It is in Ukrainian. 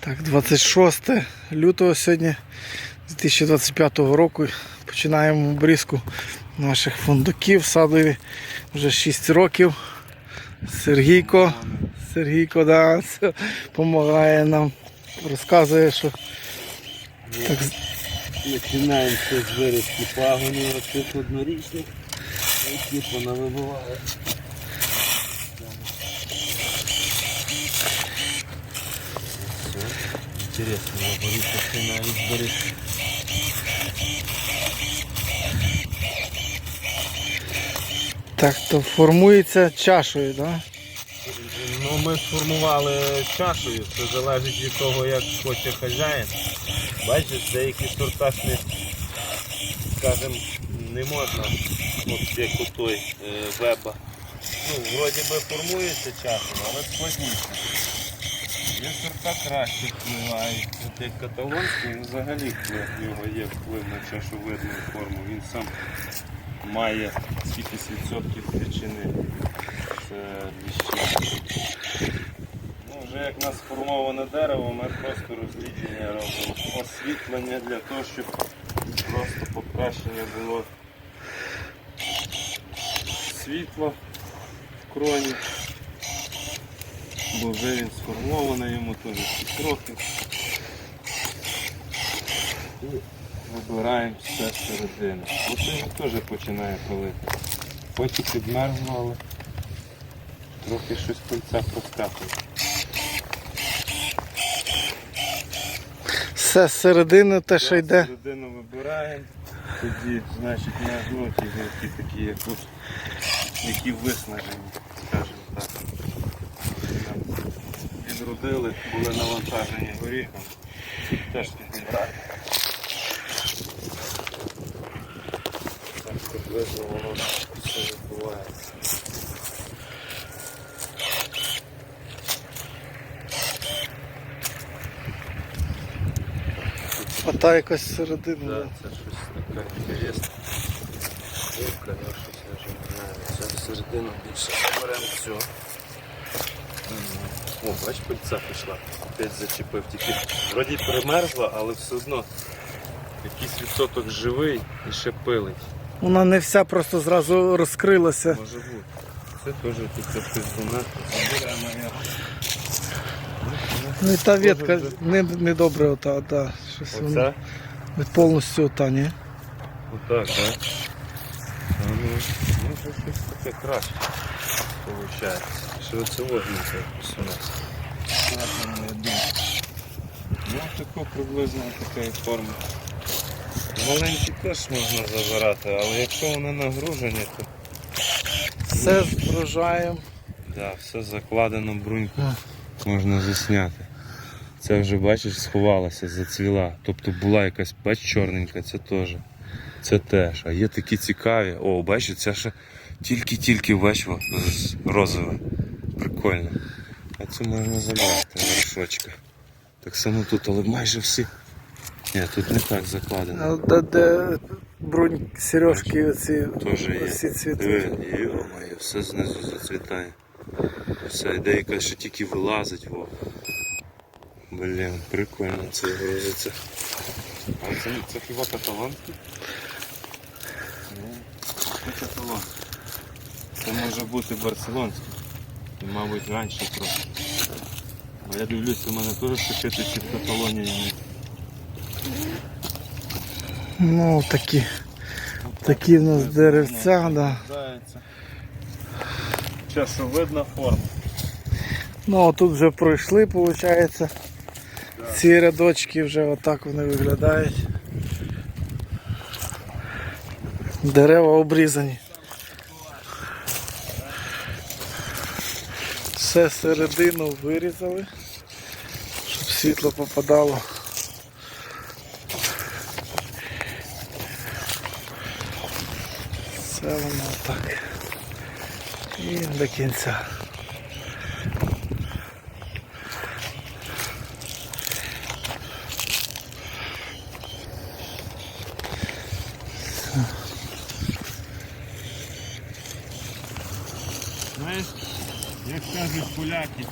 Так, 26 лютого сьогодні 2025 року починаємо обрізку наших фундуків. Садові вже 6 років. Сергійко, Сергійко да, допомагає нам, розказує, що так, Починаємо з вирізки пагонів оцих однорічних, які понавибивали. Інтересно, лаборит починають зберегти. так то формується чашею, да? Ну, ми сформували чашею, це залежить від того, як хоче хазяїн. Бачиш, деякі сорта не, скажем, не можна, от як у той е, веба. Ну, вроді би формується чашею, але складніше. Є сорта краще впливають. От каталонський, взагалі в нього є вплив на чашовидну форму. Він сам має скількись відсотків причини. Ну, вже як у нас сформоване дерево, ми просто розлідження робимо. Освітлення для того, щоб просто покращення було світло в кроні. Бо вже він сформований, йому теж трохи. І вибираємо все середини. Оце він теж починає палити. Потім підмерзло, але трохи щось кольця проскакує. Все з середини те, що йде. Середину вибираємо, тоді, значить, на жовті гілки такі, які виснажені, скажімо так. Відродили, були навантажені горіхом. Теж підібрати. Так приблизно воно все відбувається. А та якась середина. Да, це щось таке інтересне. Вилка, я щось даже не знаю. Це середину більше беремо все. О, бач, пильця пішла. Опять зачепив. Тільки вроді примерзла, але все одно якийсь відсоток живий і ще пилить. Вона не вся просто зразу розкрилася. Може бути. Це теж тут його. Ну і та ветка не, не добре ота, да. Щось Оце? від повністю ота, ні? Отак, так? А ну, ну щось таке краще виходить. Що це вогненьке якось у нас. Ну, таку приблизно такої форми. Маленькі теж можна забирати, але якщо вони нагружені, то Все з врожаєм. да, все закладено бруньку можна засняти. Це вже бачиш, сховалася, зацвіла. Тобто була якась бач чорненька, це теж. Це теж. А є такі цікаві. О, бачиш, це ще тільки-тільки бач, розове. Прикольно. А це можна забрати вершочка. Так само тут, але майже всі. Ні, тут не так закладено. А де, де брунь сережки оці, всі цвіти. Йо-моє, все знизу зацвітає. Все, йде якась ще тільки вилазить, во. Блін, прикольно це грузиться. А це, це хіба каталонський? Ні, це каталонський. Це може бути барселонський. Мабуть, раніше трохи. Бо я дивлюся, у мене теж шипити під Каталонією. Ну такі. Такі в нас деревця, да. Часовидна форма. Ну а тут вже пройшли, виходить. Ці рядочки вже отак вони виглядають. Дерева обрізані. Все середину вирізали, щоб світло попадало. Все воно так. І до кінця. Знаєш, як кажуть поляки,